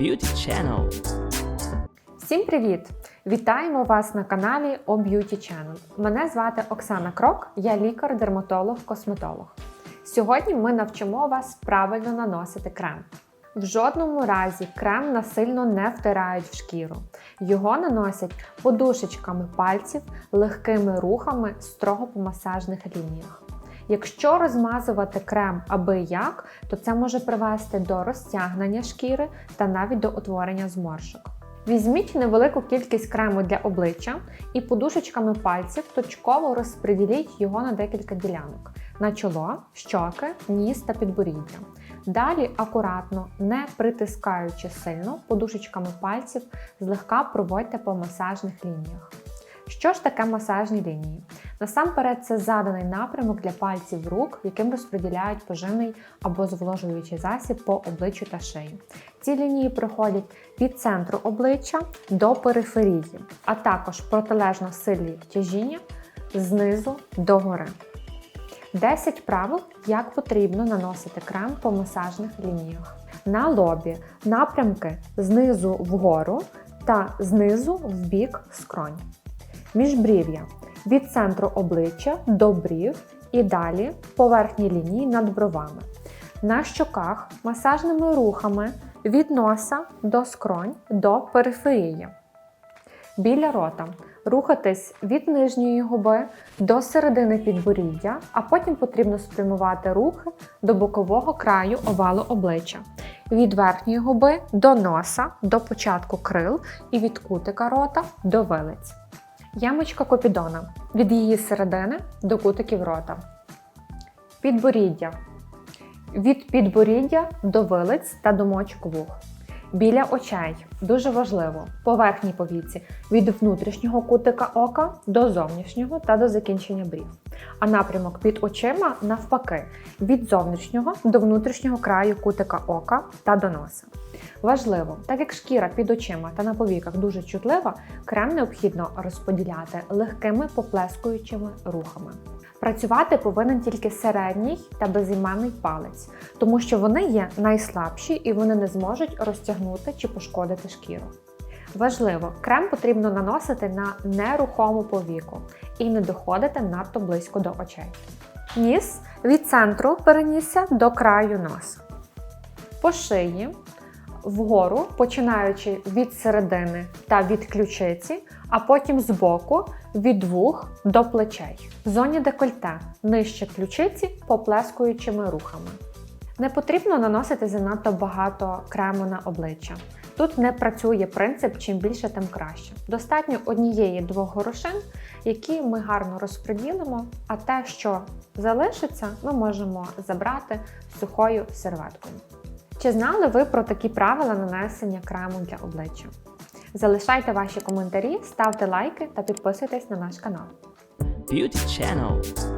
Beauty Channel. Всім привіт! Вітаємо вас на каналі O Beauty Channel. Мене звати Оксана Крок, я лікар-дерматолог-косметолог. Сьогодні ми навчимо вас правильно наносити крем. В жодному разі крем насильно не втирають в шкіру. Його наносять подушечками пальців, легкими рухами строго по масажних лініях. Якщо розмазувати крем аби як, то це може привести до розтягнення шкіри та навіть до утворення зморшок. Візьміть невелику кількість крему для обличчя і подушечками пальців точково розподіліть його на декілька ділянок на чоло, щоки, ніс та підборіддя. Далі акуратно, не притискаючи сильно, подушечками пальців злегка проводьте по масажних лініях. Що ж таке масажні лінії? Насамперед, це заданий напрямок для пальців рук, яким розподіляють поживний або зволожуючий засіб по обличчю та шиї. Ці лінії проходять від центру обличчя до периферії, а також протилежно силі тяжіння знизу до гори. 10 правил, як потрібно наносити крем по масажних лініях. На лобі напрямки знизу вгору та знизу в бік скронь. Міжбрів'я від центру обличчя до брів і далі поверхні лінії над бровами. На щоках масажними рухами від носа до скронь до периферії. Біля рота рухатись від нижньої губи до середини підборіддя, а потім потрібно спрямувати рухи до бокового краю овалу обличчя. Від верхньої губи до носа, до початку крил і від кутика рота до вилиць. Ямочка копідона від її середини до кутиків рота. Підборіддя. Від підборіддя до вилиць та до мочок вух. Біля очей дуже важливо по верхній повіці від внутрішнього кутика ока до зовнішнього та до закінчення брів. А напрямок під очима навпаки від зовнішнього до внутрішнього краю кутика ока та до носа. Важливо, так як шкіра під очима та на повіках дуже чутлива, крем необхідно розподіляти легкими поплескуючими рухами. Працювати повинен тільки середній та безіменний палець, тому що вони є найслабші і вони не зможуть розтягнути чи пошкодити шкіру. Важливо, крем потрібно наносити на нерухому повіку і не доходити надто близько до очей. Ніс від центру перенісся до краю носа. По шиї вгору, починаючи від середини та від ключиці, а потім збоку від вух до плечей. В зоні декольте нижче ключиці поплескуючими рухами. Не потрібно наносити занадто багато крему на обличчя. Тут не працює принцип чим більше, тим краще. Достатньо однієї-двох горошин, які ми гарно розподілимо, а те, що залишиться, ми можемо забрати сухою серветкою. Чи знали ви про такі правила нанесення крему для обличчя? Залишайте ваші коментарі, ставте лайки та підписуйтесь на наш канал. Beauty Channel.